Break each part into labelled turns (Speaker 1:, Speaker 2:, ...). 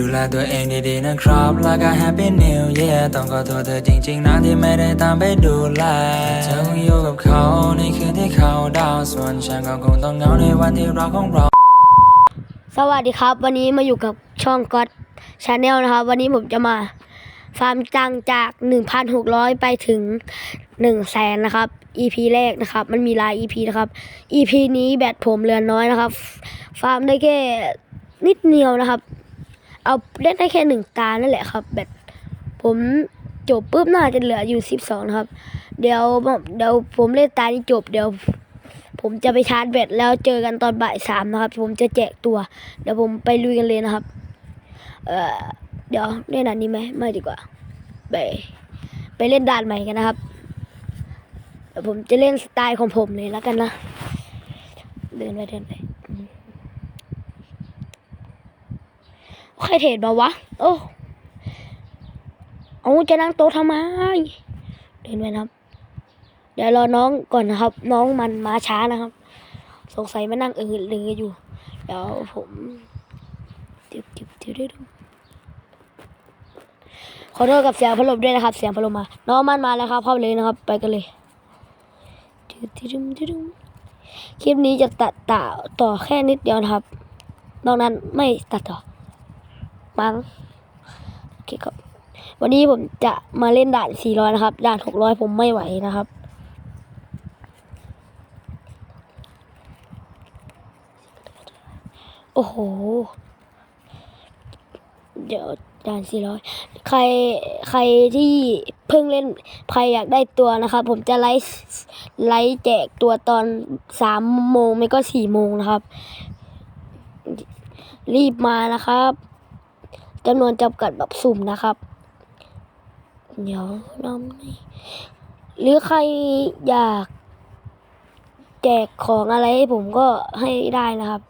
Speaker 1: ดูแลตัวเองดีๆนะครับ แล้วก็ Happy New Year ต้องขอโทษเธอจริง ๆนะที่ไม่ได้ตามไปดูแล เธอคงอยู่กับเขาในคืนที่เขาดาวส่วนฉันก็คงต้องเหงาในวันที่เรักของเรา
Speaker 2: สวัสดีครับ วันนี้มาอยู่กับช่องก็ t ชาแนลนะครับ วันนี้ผมจะมาฟาร์มตังจาก 1,600 ไปถึง 1 0 0 0 0แสนนะครับ EP แรกนะครับ มันมีหลาย EP นะครับ EP นี้แบตผมเหลือน้อยนะครับ ฟาร์มได้แค่นิดเดียวนะครับ เอาเล่นได้แค่หนึ่งตานั่นแหละครับ แบตผมจบปุ๊บน่าจะเหลืออยู่12นะครับ เดี๋ยวเดี๋ยวผมเล่นตานี้จบเดี๋ยว ผมจะไปชาร์จแบตแล้วเจอกันตอนบ่ายสามนะครับ ผมจะแจกตัว เดี๋ยวผมไปลุยกันเลยนะครับ เออเดี๋ยวเล่นด่านนี้ไหมไม่ดีกว่า ไป ไปเล่นด่านใหม่กันนะครับเดี๋ยวผมจะเล่นสไตล์ของผมเลยแล้วกันนะ เดินไปเดินไปอืม ใครเทรดมาวะ โอ้เอาจะนั่งโต๊ะทำไม เดินไปนะครับ เดี๋ยวรอน้องก่อนนะครับ น้องมันมาช้านะครับ สงสัยมานั่งเออเลืออยู่ เดี๋ยวผมจิบจิบจิบจิบขอโทษกับเสียงพัดลมด้วยนะครับ เสียงพัดลมมา น้องมันมาแล้วครับเข้าเลยนะครับ ไปกันเลยจิบจิบจิบจิบคลิปนี้จะตัดต่อต่อแค่นิดเดียวครับ นอกนั้นไม่ตัดต่อ มั้งโอเคครับ วันนี้ผมจะมาเล่นด่าน 400 นะครับ ด่าน 600 ผมไม่ไหวนะครับ โอ้โห เดี๋ยวด่านสี่ร้อยใครใครที่เพิ่งเล่นใครอยากได้ตัวนะครับ ผมจะไลฟ์ไลฟ์แจกตัวตอนสามโมงไม่ก็สี่โมงนะครับรีบมานะครับ จำนวนจำกัดแบบสุ่มนะครับ เดี๋ยวน้องนี่หรือใครอยากแจกของอะไรให้ผมก็ให้ได้นะครับ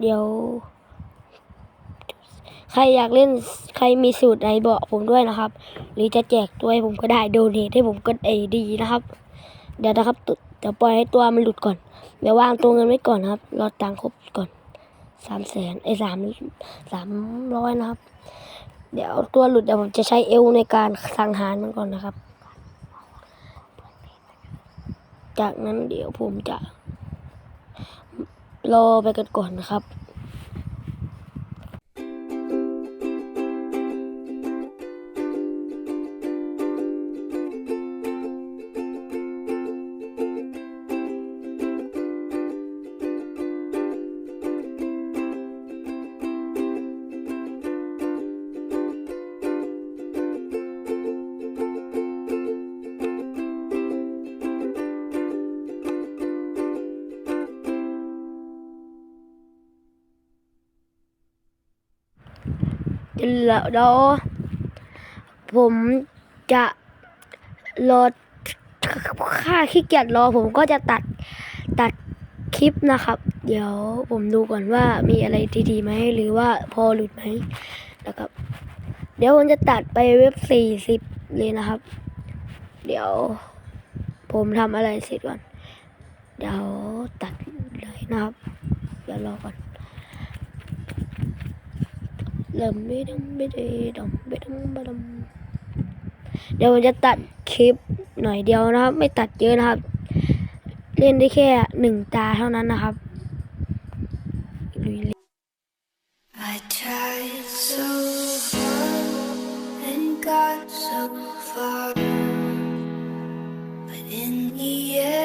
Speaker 2: เดี๋ยว ใครอยากเล่นใครมีสูตรไหนบอกผมด้วยนะครับ หรือจะแจกตัวให้ผมก็ได้โดเนทให้ผมก็เอดีนะครับ เดี๋ยวนะครับตุเดี๋ยวปล่อยให้ตัวมันหลุดก่อน เดี๋ยววางตัวเงินไว้ก่อนครับ รอตังค์ครบก่อน สามแสนไอ้สามสามร้อยนะครับ เดี๋ยวตัวหลุดเดี๋ยวผมจะใช้เอวในการสังหารมันก่อนนะครับ จากนั้นเดี๋ยวผมจะรอไปกันก่อนนะครับ เดี๋ยวผมจะรอค่าขี้เกียจรอ ผมก็จะตัดตัดคลิปนะครับ เดี๋ยวผมดูก่อนว่ามีอะไรดีๆไหมหรือว่าพอหลุดไหมนะครับ เดี๋ยวผมจะตัดไปเว็บสี่สิบเลยนะครับ เดี๋ยว ผมทำอะไรเสร็จก่อน เดี๋ยวตัดเลยนะครับ เดี๋ยวรอก่อน ลำไม่ดำไม่ด้ดำไม่ดำไม่ดำเดี๋ยวผมจะตัดคลิปหน่อยเดียวนะครับ ไม่ตัดเยอะนะครับ เล่นได้แค่หนึ่งตาเท่านั้นนะครับลุย
Speaker 3: I tried so hard and got so far, but in the end,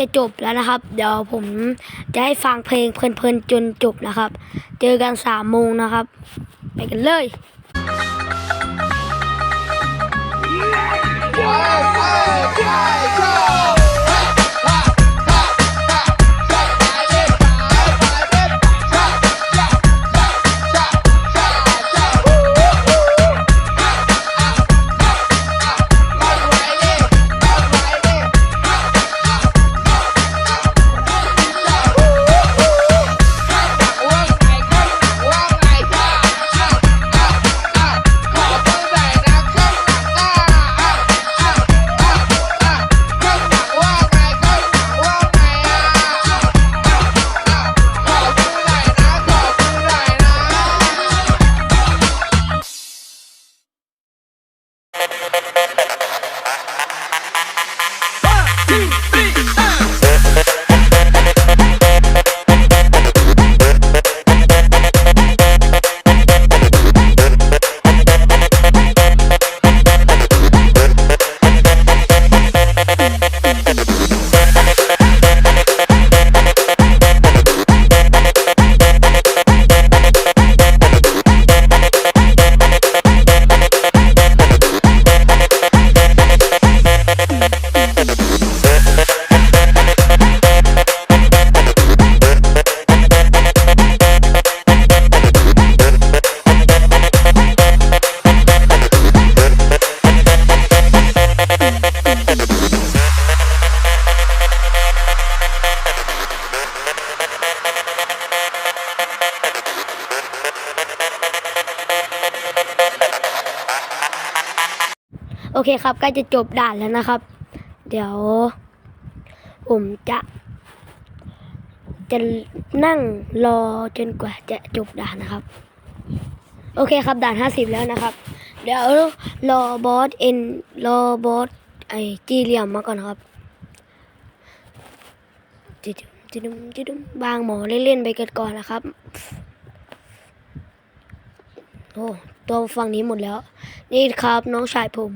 Speaker 2: จะจบแล้วนะครับ เดี๋ยวผมจะให้ฟังเพลงเพลินๆจนจบนะครับ เจอกันสามโมงนะครับ ไปกันเลย โอเคครับใกล้จะจบด่านแล้วนะครับ เดี๋ยว ผมจะ จะนั่งรอจนกว่าจะจบด่านนะครับ โอเคครับด่านห้าสิบแล้วนะครับ เดี๋ยวรอบอสเอ็นรอบอสไอจีเหลี่ยมมาก่อนครับจิดุมจิดุมจิดุมบางหมอเล่นๆไปกันก่อนนะครับโอ้ ตัวฝั่งนี้หมดแล้ว นี่ครับน้องชายผม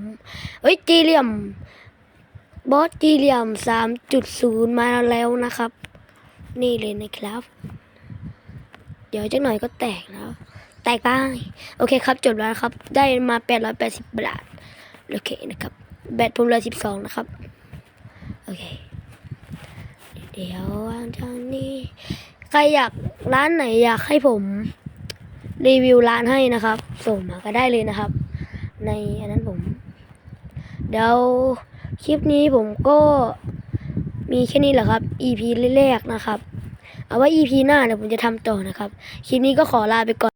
Speaker 2: เฮ้ยจีเหลี่ยม บอสจีเหลี่ยมสามจุดศูนย์มาแล้วนะครับ นี่เลยนะครับ เดี๋ยวจักหน่อยก็แตกแล้ว แตกได้โอเคครับจบแล้วครับ ได้มาแปดร้อยแปดสิบบาท โอเคนะครับ แบตผมเหลือสิบสองนะครับ โอเค เดี๋ยววางทางนี้ใครอยากร้านไหนอยากให้ผม รีวิวร้านให้นะครับ ส่งมาก็ได้เลยนะครับ ในอันนั้นผม เดี๋ยวคลิปนี้ผมก็มีแค่นี้แหละครับ EP แรกนะครับ เอาว่า EP หน้าเดี๋ยวผมจะทำต่อนะครับ คลิปนี้ก็ขอลาไปก่อน